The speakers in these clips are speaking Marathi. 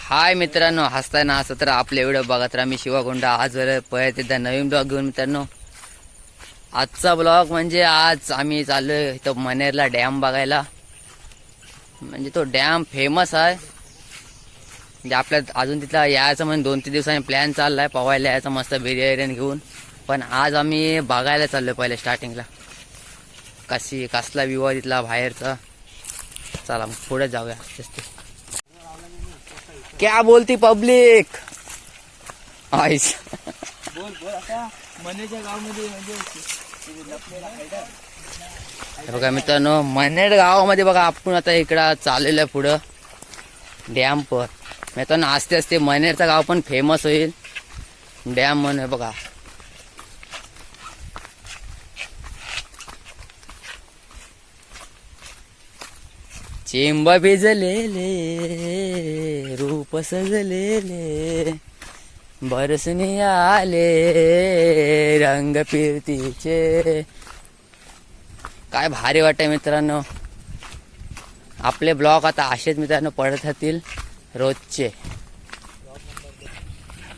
हाय मित्रांनो हसताय ना हसत तर आपले व्हिडिओ बघा तर आम्ही शिवागोंडा आज परत एकदा नवीन ब्लॉग घेऊन मित्रांनो. आजचा ब्लॉग म्हणजे आज आम्ही चाललोय इथं मनेरला डॅम बघायला. म्हणजे तो डॅम फेमस आहे. म्हणजे आपल्या अजून तिथला यायचं म्हणजे दोन तीन दिवसांनी प्लॅन चाललाय. पवायला यायचा मस्त बिर्याणी घेऊन. पण आज आम्ही बघायला चाललोय पहिले स्टार्टिंगला कशी कसला विवाह आहे तिथला बाहेरचा. चला मग पुढे जाऊया. क्या बोलती पब्लिक? आईस. बोल बोल आता मनेच्या गावमध्ये म्हणजे बघा मित्रांनो मनेड गावामध्ये बघा आपण आता इकडं चाललेलं आहे पुढं. डॅम पर मित्रांनो आस्ते आस्ते मनेरचं गाव पण फेमस होईल. डॅम म्हणून हे बघा. चिंब भिजलेले रूप सजलेले बरसनी आले रंग फिरतीचे. काय भारी वाटतंय मित्रांनो. आपले ब्लॉग आता असेच मित्रांनो पडत राहतील रोजचे.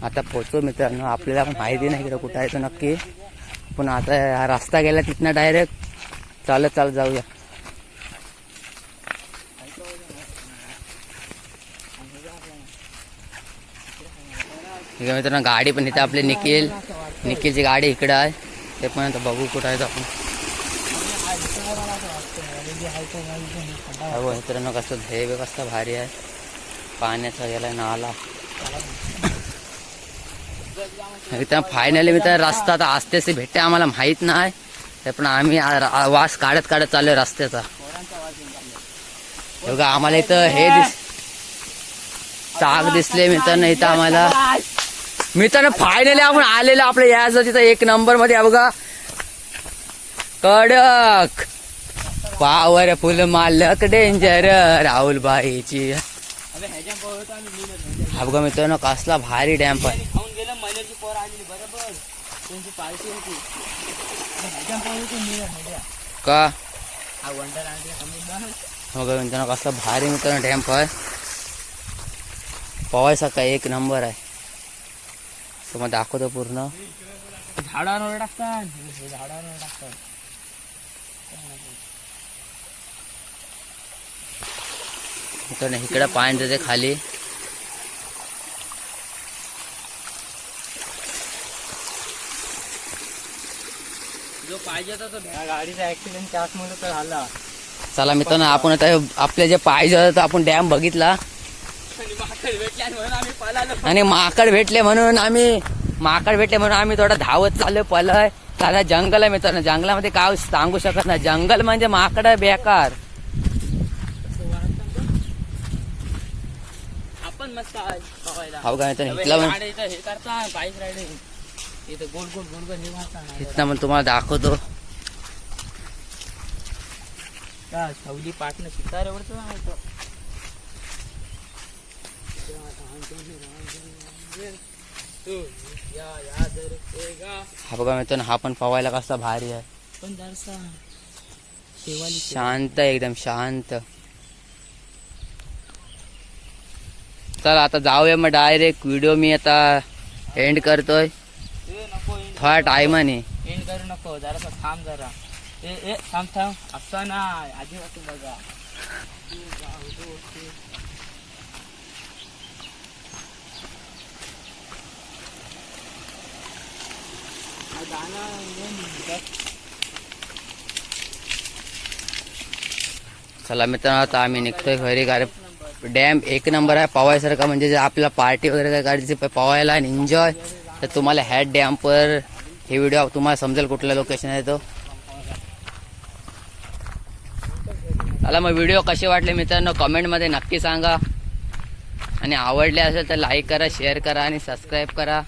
आता पोचतो मित्रांनो आपल्याला पण माहिती नाही इकडं कुठं आहे तो नक्की. पण आता रस्ता गेला तिथनं डायरेक्ट चालत चालत जाऊया. ठीक आहे मित्रांनो गाडी पण इथे आपली निखिल. निखिलची गाडी इकडं आहे. ते पण आता बघू कुठं आहे आपण. अगो मित्रांनो कसं हे कसं भारी आहे. पाण्याचा गेला नाला. मित्रांनो फायनली मित्र रस्ता आता आस्ते भेटते आम्हाला माहीत नाही. ते पण आम्ही वास काढत काढत चाललोय रस्त्याचा. बघा आम्हाला इथं हे दिस चाक दिसले मित्रांनो इथं आम्हाला. मित्रांनो फायनली आपण आलेलो आपल्या याचं तिथं एक नंबरमध्ये. आहे बघा. कडक. पावर फुल मालक डेंजर राहुल बाईची अबे हा बघा मित्रांनो कसला भारी डॅम्प आहे का? बघा मित्रांनो कसला भारी मित्रांनो डॅम्प आहे पवायचा काय एक नंबर आहे? तुम्हाला दाखवतो पूर्ण. झाडांवर टाकतात झाडांवर टाकतात इकडं पाणी जाते खाली. जो पाहिजे होता तो गाडीचा ऍक्सिडेंट त्याचमुळे तर झाला. चला मित्रांनो आपण आता आपल्या जे पाहिजे होतं तो आपण डॅम बघितला. आणि माकड भेटले म्हणून आम्ही माकड भेटले म्हणून आम्ही थोडा धावत चाललोय पलय. त्याला जंगल आहे मित्रांनो. जंगलामध्ये काय सांगू शकत नाही. जंगल म्हणजे माकड बेकार. आपण मस्त हो का मित्रांनो इथला इथला तुम्हाला दाखवतो. सवली पाटणं हा बघा मित्रांनो हा पण पवायला कसा भारी आहे. पण शांत आहे एकदम शांत. चला आता जाऊया मग डायरेक्ट व्हिडिओ मी आता एंड करतोय. थोड्या टायमाने एंड करू. नको जरासा थांब जरा. ए ए थांब थांब. असता ना अजिबात बघा. चला मित्रांनो आता आम्ही निघतोय घरी. कारण डॅम एक नंबर आहे पवायसारखा. म्हणजे जे पार्टी वगैरे काय काढायची पवायला आणि एन्जॉय तर तुम्हाला ह्या डॅमवर हे व्हिडिओ तुम्हाला समजेल कुठलं लोकेशन आहे तो. चला मग व्हिडिओ कसे वाटले मित्रांनो कमेंटमध्ये नक्की सांगा. आणि आवडले असेल तर लाईक करा शेअर करा आणि सबस्क्राईब करा.